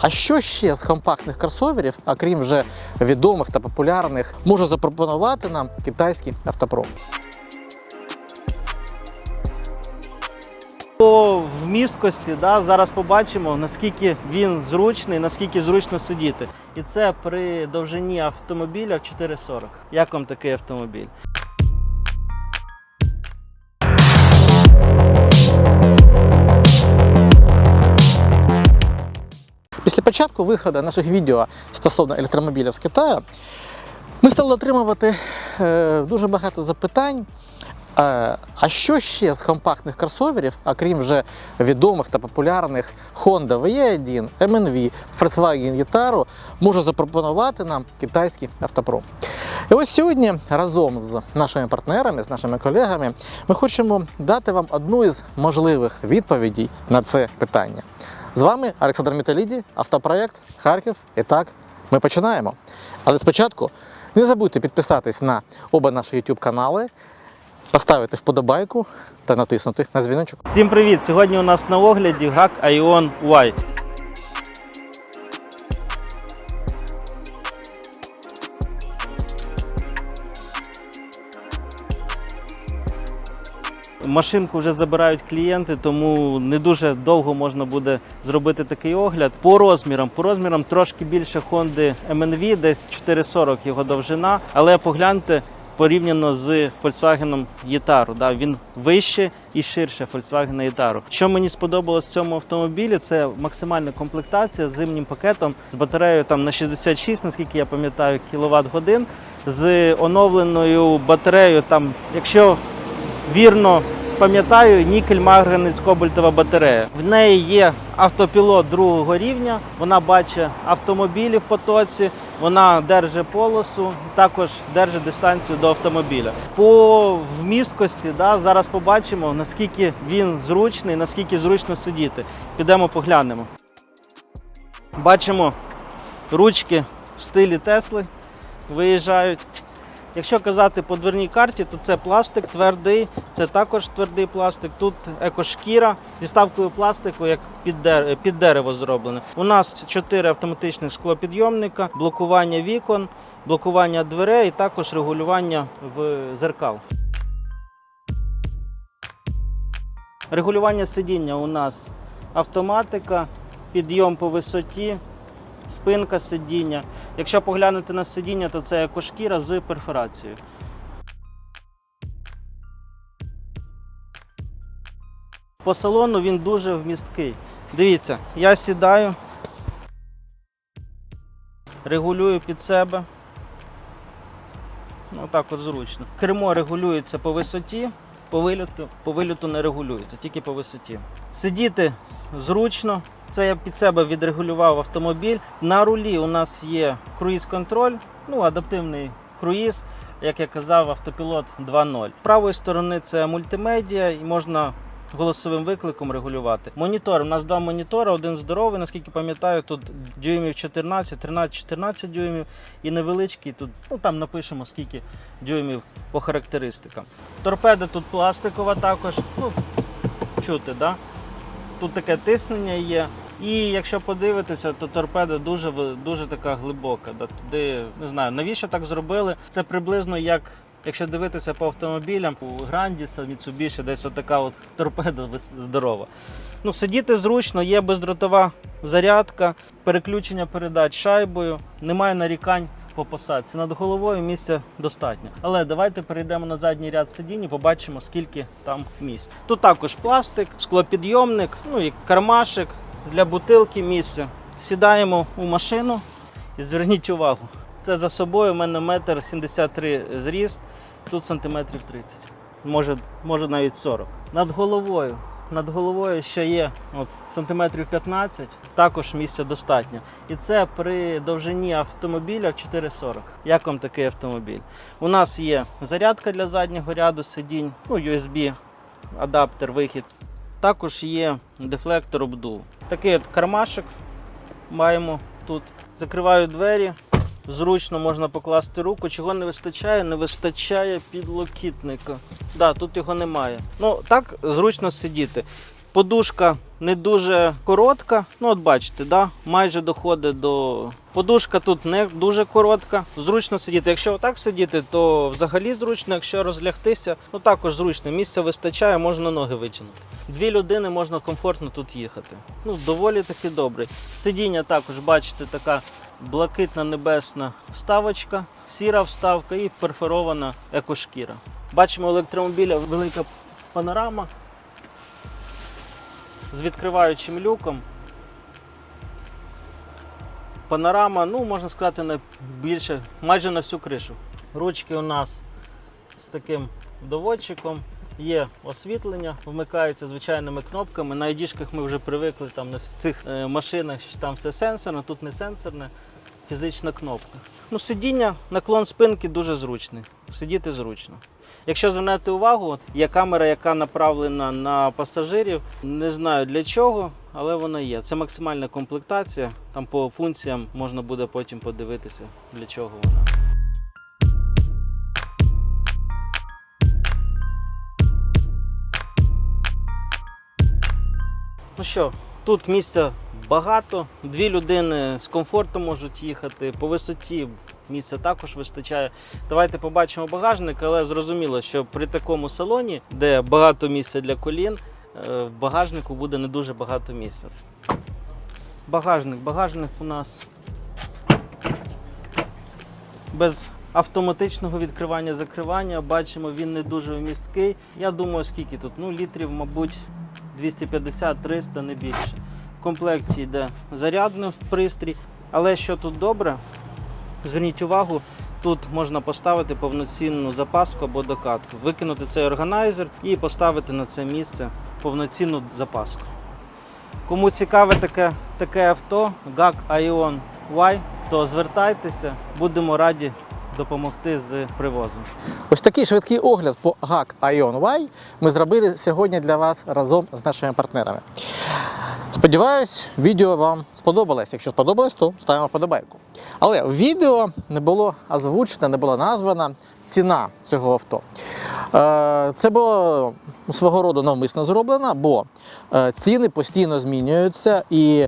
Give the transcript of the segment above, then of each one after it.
А що ще з компактних кросоверів, окрім вже відомих та популярних, може запропонувати нам китайський автопром? По вмісткості да, зараз побачимо, наскільки він зручний, наскільки зручно сидіти. І це при довжині автомобіля в 4,40. Як вам такий автомобіль? Початку виходу наших відео стосовно електромобілів з Китаю, ми стали отримувати е, дуже багато запитань. А що ще з компактних кросоверів, окрім вже відомих та популярних Honda VE1, MNV, Volkswagen Gitaro, може запропонувати нам китайський автопром? І ось сьогодні разом з нашими партнерами, з нашими колегами, ми хочемо дати вам одну із можливих відповідей на це питання. З вами Олександр Міталіді, автопроект Харків. І так, ми починаємо. Але спочатку не забудьте підписатись на оба наші YouTube канали, поставити вподобайку та натиснути на дзвіночок. Всім привіт! Сьогодні у нас на огляді гак Ion Y. Машинку вже забирають клієнти, тому не дуже довго можна буде зробити такий огляд. По розмірам, по розмірам трошки більше Honda MNV, десь 4,40 його довжина, але погляньте. Порівняно з Volkswagen Єтару, да, він вище і ширше Volkswagen Єтару. Що мені сподобалось в цьому автомобілі, це максимальна комплектація з зимнім пакетом, з батареєю там на 66, наскільки я пам'ятаю, кіловат годин, з оновленою батареєю. Там, якщо вірно пам'ятаю, нікель марганець кобальтова батарея. В неї є автопілот другого рівня. Вона бачить автомобілі в потоці, вона держить полосу, також держить дистанцію до автомобіля. По вмісткості да, зараз побачимо, наскільки він зручний, наскільки зручно сидіти. Підемо поглянемо. Бачимо ручки в стилі Тесли виїжджають. Якщо казати по дверній карті, то це пластик твердий, це також твердий пластик. Тут екошкіра зі ставкою пластику, як під, дер- під дерево зроблене. У нас чотири автоматичних склопідйомника, блокування вікон, блокування дверей і також регулювання в зеркал. Регулювання сидіння у нас автоматика, підйом по висоті, спинка сидіння. Якщо поглянути на сидіння, то це екошкіра з перфорацією. По салону він дуже вмісткий. Дивіться, я сідаю, регулюю під себе. Ну, так от зручно. Кермо регулюється по висоті, по вильоту, по вильоту не регулюється, тільки по висоті. Сидіти зручно. Це я під себе відрегулював автомобіль. На рулі у нас є круїз-контроль, ну, адаптивний круїз, як я казав, автопілот 2.0. З правої сторони це мультимедіа і можна голосовим викликом регулювати. Монітор. У нас два монітори, один здоровий, наскільки пам'ятаю, тут дюймів 14, 13-14 дюймів і невеличкий. Тут ну, там напишемо скільки дюймів по характеристикам. Торпеда тут пластикова також. Ну, чути, да? Тут таке тиснення є. І якщо подивитися, то торпеда дуже дуже така глибока. Да, туди не знаю, навіщо так зробили. Це приблизно як. Якщо дивитися по автомобілям, у Грандіса, Mitsubishi, десь отака от торпеда здорова. Ну, сидіти зручно, є бездротова зарядка, переключення передач шайбою, немає нарікань по посадці. Над головою місця достатньо. Але давайте перейдемо на задній ряд сидінь і побачимо, скільки там місць. Тут також пластик, склопідйомник, ну і кармашик для бутилки місце. Сідаємо у машину і зверніть увагу. Це за собою у мене метр 73 зріст, тут сантиметрів 30. Може, може навіть 40. Над головою. Над головою ще є от, сантиметрів 15, також місця достатньо. І це при довжині автомобіля в 4,40. Як вам такий автомобіль? У нас є зарядка для заднього ряду сидінь, ну, USB, адаптер, вихід. Також є дефлектор обдув. Такий от кармашик маємо тут. Закриваю двері. Зручно можна покласти руку. Чого не вистачає? Не вистачає підлокітника. Да, тут його немає. Ну так зручно сидіти. Подушка не дуже коротка. Ну, от бачите, да? майже доходить до. Подушка тут не дуже коротка. Зручно сидіти. Якщо отак сидіти, то взагалі зручно. Якщо розлягтися, ну також зручно. Місця вистачає, можна ноги витягнути. Дві людини можна комфортно тут їхати. Ну, доволі таки добре. Сидіння також, бачите, така блакитна небесна вставочка, сіра вставка і перфорована екошкіра. Бачимо електромобіля велика панорама з відкриваючим люком. Панорама, ну, можна сказати, на більше, майже на всю кришу. Ручки у нас з таким доводчиком. Є освітлення, вмикається звичайними кнопками. На ID-шках ми вже привикли там на цих е, машинах, що там все сенсорно, тут не сенсорне, фізична кнопка. Ну, сидіння, наклон спинки дуже зручний. Сидіти зручно. Якщо звернете увагу, є камера, яка направлена на пасажирів. Не знаю для чого, але вона є. Це максимальна комплектація. Там по функціям можна буде потім подивитися, для чого вона. Ну що, тут місця багато, дві людини з комфортом можуть їхати. По висоті місця також вистачає. Давайте побачимо багажник, але зрозуміло, що при такому салоні, де багато місця для колін, е, в багажнику буде не дуже багато місця. Багажник, багажник у нас без автоматичного відкривання-закривання. Бачимо, він не дуже вмісткий. Я думаю, скільки тут? Ну, літрів, мабуть, 250-300, не більше. В комплекті йде зарядний пристрій. Але що тут добре, зверніть увагу, тут можна поставити повноцінну запаску або докатку, викинути цей органайзер і поставити на це місце повноцінну запаску. Кому цікаве таке, таке авто, GAC Ion Y, то звертайтеся, будемо раді допомогти з привозом. Ось такий швидкий огляд по GAC Ion Y ми зробили сьогодні для вас разом з нашими партнерами. Сподіваюсь, відео вам сподобалось. Якщо сподобалось, то ставимо вподобайку. Але в відео не було озвучена, не була названа ціна цього авто. Е, Це було свого роду навмисно зроблено, бо е, ціни постійно змінюються і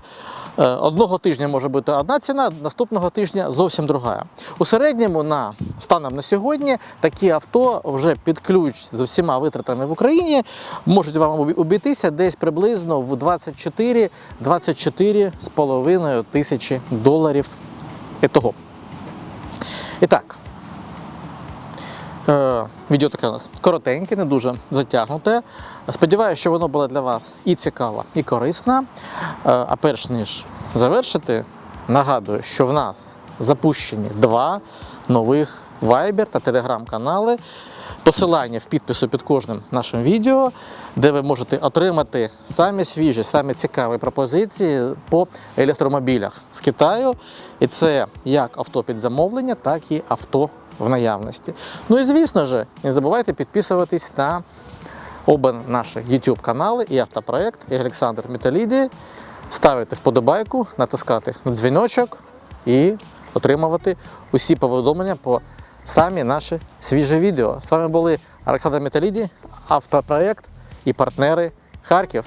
одного тижня може бути одна ціна, наступного тижня зовсім друга. У середньому на станом на сьогодні такі авто вже під ключ з усіма витратами в Україні можуть вам обійтися десь приблизно в 24-24,5 тисячі доларів. Ітого. І так, Е, Відео таке у нас коротеньке, не дуже затягнуте. Сподіваюся, що воно було для вас і цікаво, і корисно. Е, А перш ніж завершити, нагадую, що в нас запущені два нових Viber та Telegram канали. Посилання в підпису під кожним нашим відео, де ви можете отримати самі свіжі, самі цікаві пропозиції по електромобілях з Китаю. І це як авто під замовлення, так і авто в наявності. Ну і звісно ж, не забувайте підписуватись на оба наші YouTube канали і автопроект і Олександр Металіді, ставити вподобайку, натискати на дзвіночок і отримувати усі повідомлення по самі наші свіжі відео. З вами були Олександр Металіді, автопроект і партнери Харків.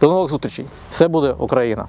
До нових зустрічей! Все буде Україна!